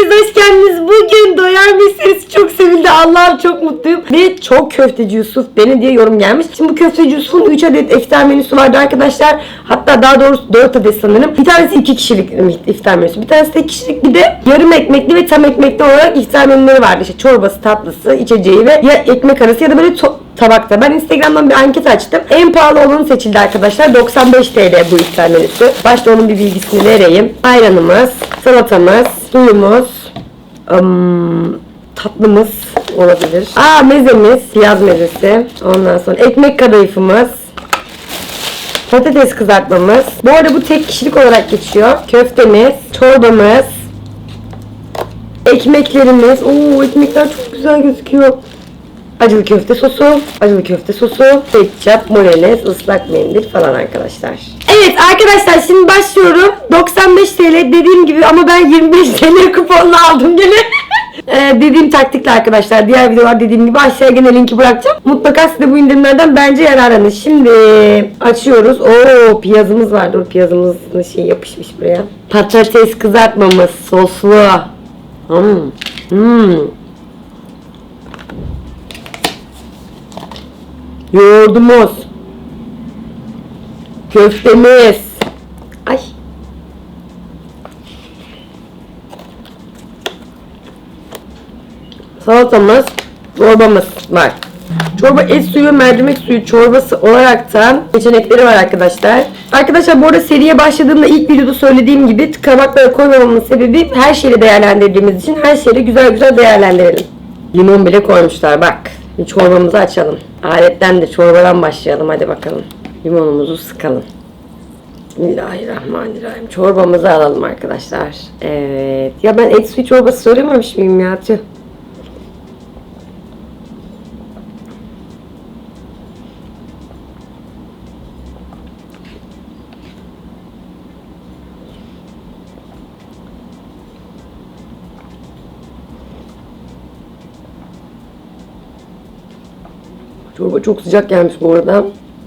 hepiniz hoş geldiniz. Bugün doyar mısınız? Çok sevildi. Allah'ım çok mutluyum. Ve çok köfteci Yusuf beni diye yorum gelmiş. Şimdi bu köfteci Yusuf'un 3 adet iftar menüsü vardı arkadaşlar. Hatta daha doğrusu 4 adet sanırım. Bir tanesi 2 kişilik iftar menüsü. Bir tanesi tek kişilik bir de yarım ekmekli ve tam ekmekli olarak iftar menüleri vardı. İşte çorbası, tatlısı, içeceği ve ya ekmek arası ya da böyle tabakta. Ben Instagram'dan bir anket açtım. En pahalı olanı seçildi arkadaşlar. 95 TL bu iftar menüsü. Başta onun bir bilgisini vereyim. Ayranımız, salatamız, suyumuz, ım, tatlımız olabilir. Aa mezemiz, piyaz mezesi. Ondan sonra ekmek kadayıfımız. Patates kızartmamız. Bu arada bu tek kişilik olarak geçiyor. Köftemiz, çorbamız, ekmeklerimiz. Oo ekmekler çok güzel gözüküyor. Acılı köfte sosu, acılı köfte sosu, ketçap, mayonez, ıslak mendil falan arkadaşlar. Evet arkadaşlar şimdi başlıyorum. 95 TL dediğim gibi ama ben 25 TL kuponla aldım gene. Ee, dediğim taktikle arkadaşlar. Diğer videolar dediğim gibi aşağıya gene linki bırakacağım. Mutlaka siz de bu indirimlerden bence yararlanın. Şimdi açıyoruz. Oo piyazımız var. Dur piyazımızın şey yapışmış buraya. Patates kızartmamız soslu. Hmm. Hmm. Yoğurdumuz. Köftemiz. Ay. Salatamız, çorbamız var. Çorba et suyu, mercimek suyu çorbası olaraktan seçenekleri var arkadaşlar. Arkadaşlar bu arada seriye başladığımda ilk videoda söylediğim gibi tabaklara koymamamın sebebi her şeyi değerlendirdiğimiz için her şeyi güzel güzel değerlendirelim. Limon bile koymuşlar bak. Bir çorbamızı açalım. Aletten de çorbadan başlayalım hadi bakalım. Limonumuzu sıkalım. Bismillahirrahmanirrahim. Çorbamızı alalım arkadaşlar. Evet. Ya ben et suyu çorbası söylememiş miyim ya? Tüh. Çorba çok sıcak gelmiş bu arada.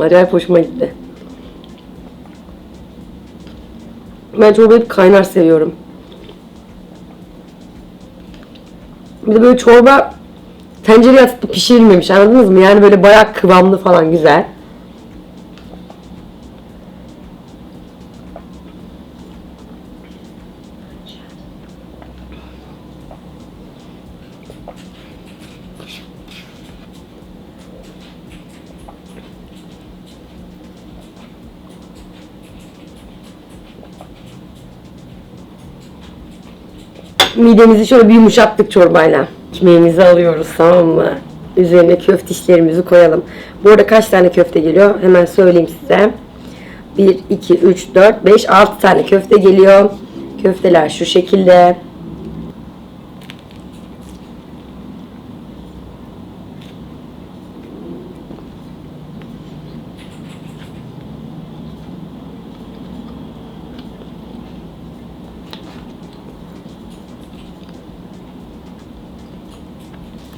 Acayip hoşuma gitti. Ben çorbayı hep kaynar seviyorum. Bir de böyle çorba tencereye atıp pişirilmemiş anladınız mı? Yani böyle bayağı kıvamlı falan güzel. Midemizi şöyle bir yumuşattık çorbayla. Ekmeğimizi alıyoruz tamam mı? Üzerine köfte işlerimizi koyalım. Bu arada kaç tane köfte geliyor? Hemen söyleyeyim size. 1, 2, 3, 4, 5, 6 tane köfte geliyor. Köfteler şu şekilde.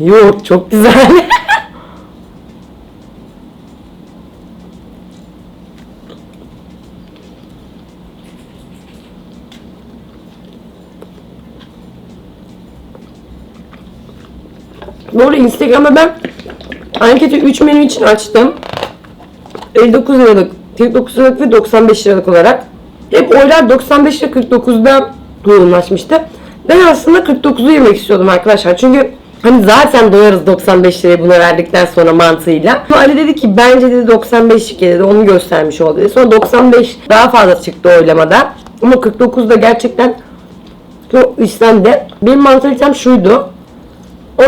Yoğurt çok güzel. Bu arada Instagram'a ben anketi 3 menü için açtım. 59 liralık, 49 liralık ve 95 liralık olarak. Hep oylar 95 ile 49'da yoğunlaşmıştı. Ben aslında 49'u yemek istiyordum arkadaşlar. Çünkü hani zaten doyarız 95 liraya buna verdikten sonra mantığıyla. Ali dedi ki bence dedi 95 dedi onu göstermiş oldu dedi. Sonra 95 daha fazla çıktı oylamada. Ama 49 da gerçekten çok istendi. Benim mantalitem şuydu.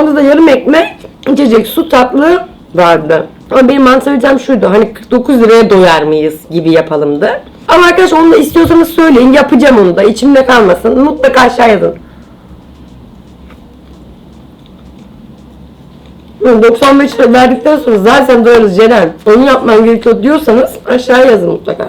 Onda da yarım ekmek, içecek, su, tatlı vardı. Ama benim mantalitem şuydu. Hani 49 liraya doyar mıyız gibi yapalımdı. Ama arkadaş onu da istiyorsanız söyleyin. Yapacağım onu da. İçimde kalmasın. Mutlaka aşağı yazın. 95 lira verdikten sonra zaten doyarız Ceren. Onu yapman gerekiyor diyorsanız aşağıya yazın mutlaka.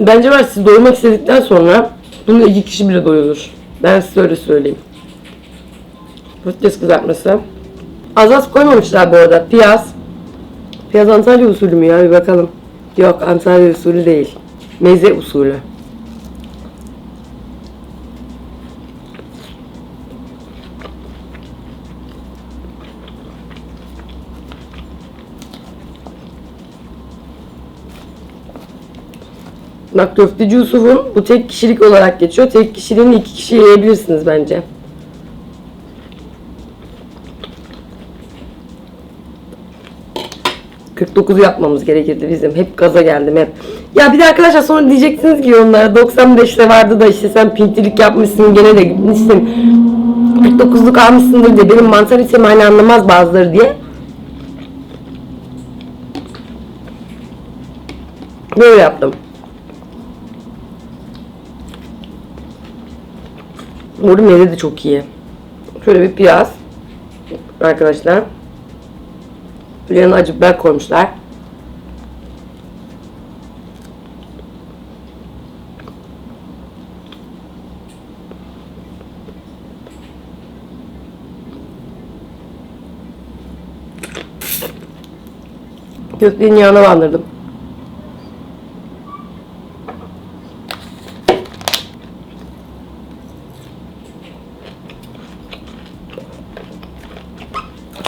Bence var siz doymak istedikten sonra bunu iki kişi bile doyurur. Ben size öyle söyleyeyim. Patates kızartması. Az az koymamışlar bu arada. Piyaz. Piyaz Antalya usulü mü ya? Bir bakalım. Yok Antalya usulü değil. Meze usulü. Bak köfteci Yusuf'un bu tek kişilik olarak geçiyor. Tek kişiliğini iki kişi yiyebilirsiniz bence. ...49 yapmamız gerekirdi bizim. Hep gaza geldim hep. Ya bir de arkadaşlar sonra diyeceksiniz ki onlara 95'te vardı da işte sen pintilik yapmışsın gene de gitmişsin. 49'luk almışsındır diye benim mantar istemini anlamaz bazıları diye. Böyle yaptım. Burada meze de çok iyi. Şöyle bir piyaz. Arkadaşlar. Yanına acı biber koymuşlar. Köftenin yağına bandırdım.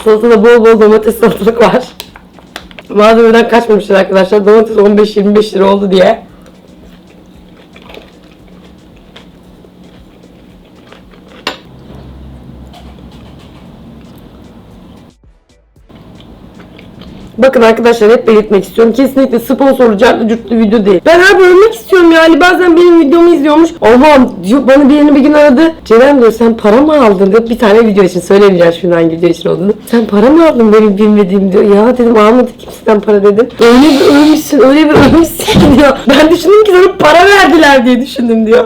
Salatada bol bol domates salatalık var. Malzemeden kaçmamışlar arkadaşlar. Domates 15-25 lira oldu diye. Bakın arkadaşlar hep belirtmek istiyorum. Kesinlikle sponsorlu cartlı cürtlü video değil. Ben abi ölmek istiyorum yani. Bazen benim videomu izliyormuş. Aman diyor bana birini bir gün aradı. Ceren diyor sen para mı aldın? Diyor, bir tane video için söylemeyeceğim şimdi hangi video için olduğunu. Sen para mı aldın benim bilmediğim diyor. Ya dedim almadı kimseden para dedim. Öyle bir ölmüşsün öyle bir ölmüşsün diyor. Ben düşündüm ki sana para verdiler diye düşündüm diyor.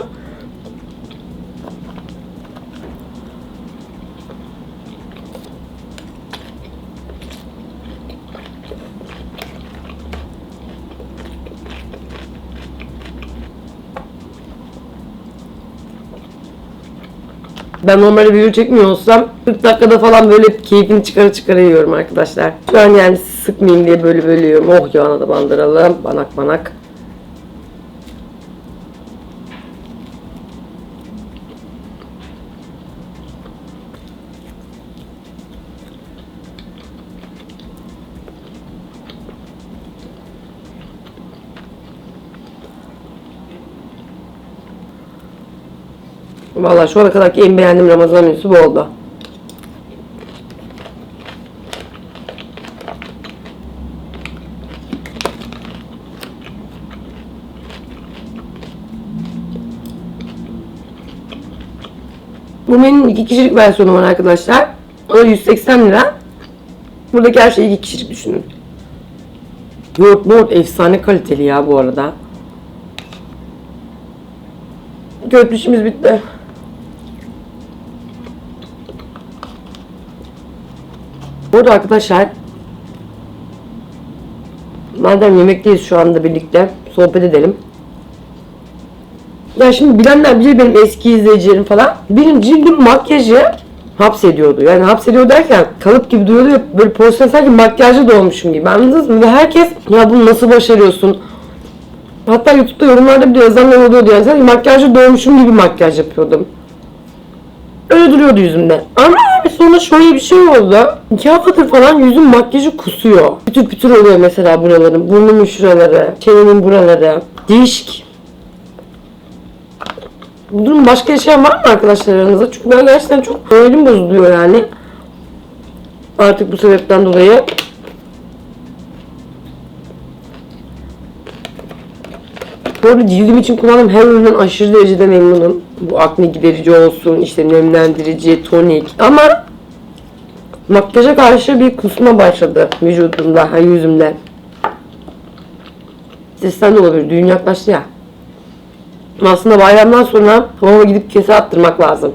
Ben normalde video çekmiyor olsam 40 dakikada falan böyle keyfini çıkara çıkara yiyorum arkadaşlar. Şu an yani sıkmayayım diye böyle yiyorum. Oh yağına da bandıralım. Banak banak. Vallahi şu ana kadarki en beğendiğim Ramazan menüsü bu oldu. Bu menünün iki kişilik versiyonu var arkadaşlar. O da 180 lira. Buradaki her şeyi iki kişilik düşünün. Yoğurt yoğurt efsane kaliteli ya bu arada. İşimiz bitti. Burada arkadaşlar madem yemekteyiz şu anda birlikte sohbet edelim. Ya şimdi bilenler bilir benim eski izleyicilerim falan. Benim cildim makyajı hapsediyordu. Yani hapsediyor derken kalıp gibi duruyordu ve böyle pozisyon sanki makyajlı doğmuşum gibi. Anladınız mı? Ve herkes ya bunu nasıl başarıyorsun? Hatta YouTube'da yorumlarda bile yazanlar oluyordu yani sanki makyajlı doğmuşum gibi makyaj yapıyordum. Öyle duruyordu yüzümde. Ama abi sonra şöyle bir şey oldu. İki haftadır falan yüzüm makyajı kusuyor. Pütür pütür oluyor mesela buralarım. Burnumun şuraları, çenemin buraları. Değişik. Bu durum başka yaşayan var mı arkadaşlar aranızda? Çünkü ben gerçekten çok moralim bozuluyor yani. Artık bu sebepten dolayı. Bu arada cildim için kullandığım her üründen aşırı derecede memnunum. Bu akne giderici olsun, işte nemlendirici, tonik. Ama makyaja karşı bir kusma başladı vücudumda, ha, yüzümde. Sesten de olabilir, düğün yaklaştı ya. Aslında bayramdan sonra babama gidip kese attırmak lazım.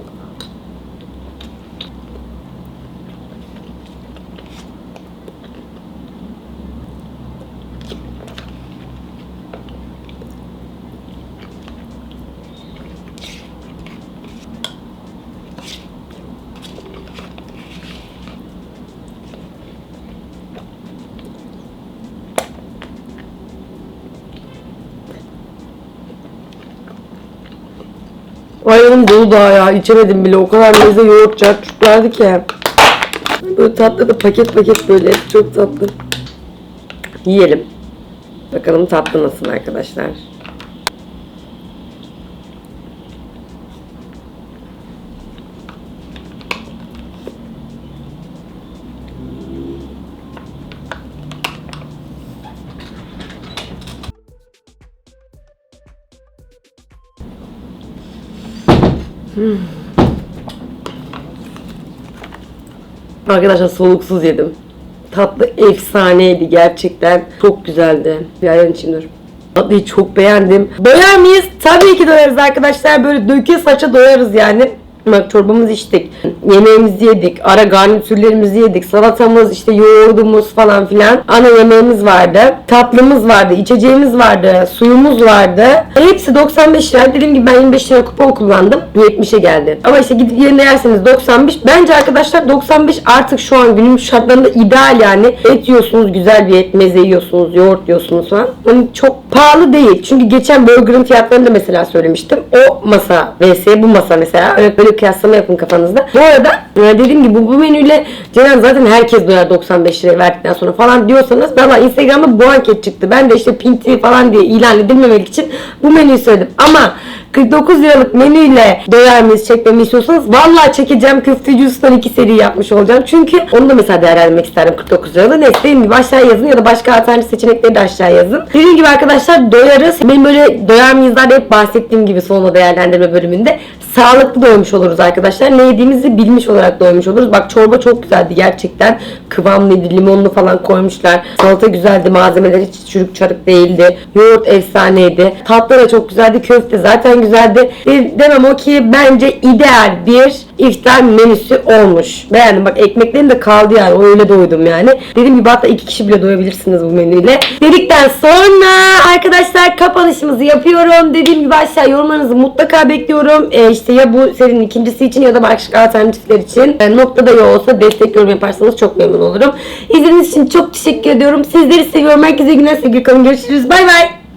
Ayranım dolu daha ya. içemedim bile. O kadar meze yoğurt çarpmışlardı ki. Böyle tatlı da paket paket böyle. Çok tatlı. Yiyelim. Bakalım tatlı nasıl arkadaşlar. Arkadaşlar soluksuz yedim. Tatlı efsaneydi gerçekten. Çok güzeldi. Bir ayran içeyim dur. Tatlıyı çok beğendim. Doyar mıyız? Tabii ki doyarız arkadaşlar. Böyle döke saça doyarız yani. Çorbamızı içtik. Yemeğimizi yedik. Ara garnitürlerimizi yedik. Salatamız, işte yoğurdumuz falan filan. Ana yemeğimiz vardı. Tatlımız vardı. içeceğimiz vardı. Suyumuz vardı. Hepsi 95 lira. Dediğim gibi ben 25 lira kupon kullandım. 70'e geldi. Ama işte gidip yerine yerseniz 95. Bence arkadaşlar 95 artık şu an günümüz şartlarında ideal yani. Et yiyorsunuz, güzel bir et, meze yiyorsunuz, yoğurt yiyorsunuz falan. Hani çok pahalı değil. Çünkü geçen burgerın fiyatlarını da mesela söylemiştim. O masa vs bu masa mesela. Öyle böyle kıyaslama yapın kafanızda. Bu arada e, dediğim gibi bu, menüyle Ceren zaten herkes doyar 95 liraya verdikten sonra falan diyorsanız valla Instagram'da bu anket çıktı. Ben de işte pinti falan diye ilan edilmemek için bu menüyü söyledim. Ama 49 liralık menüyle doyar mıyız çekmemi istiyorsanız vallahi çekeceğim köfteci ustan iki seri yapmış olacağım. Çünkü onu da mesela değerlendirmek isterim 49 lirada. Neyse dediğim gibi aşağıya yazın ya da başka alternatif seçenekleri de aşağıya yazın. Dediğim gibi arkadaşlar doyarız. Benim böyle doyar mıyızlar hep bahsettiğim gibi sonunda değerlendirme bölümünde sağlıklı doymuş oluruz arkadaşlar. Ne yediğimizi bilmiş olarak doymuş oluruz. Bak çorba çok güzeldi gerçekten. Kıvamlıydı, limonlu falan koymuşlar. Salata güzeldi, malzemeler hiç çürük çarık değildi. Yoğurt efsaneydi. Tatlı da çok güzeldi, köfte zaten güzeldi. Demem o ki bence ideal bir iftar menüsü olmuş. Beğendim bak ekmeklerim de kaldı yani öyle doydum yani. Dediğim gibi hatta iki kişi bile doyabilirsiniz bu menüyle. Dedikten sonra arkadaşlar kapanışımızı yapıyorum. Dediğim gibi aşağı yorumlarınızı mutlaka bekliyorum. Ee, işte ya bu serinin ikincisi için ya da başka alternatifler için e, noktada ya olsa destek yorum yaparsanız çok memnun olurum. İzlediğiniz için çok teşekkür ediyorum. Sizleri seviyorum. Herkese günler sevgili kalın. Görüşürüz. Bay bay.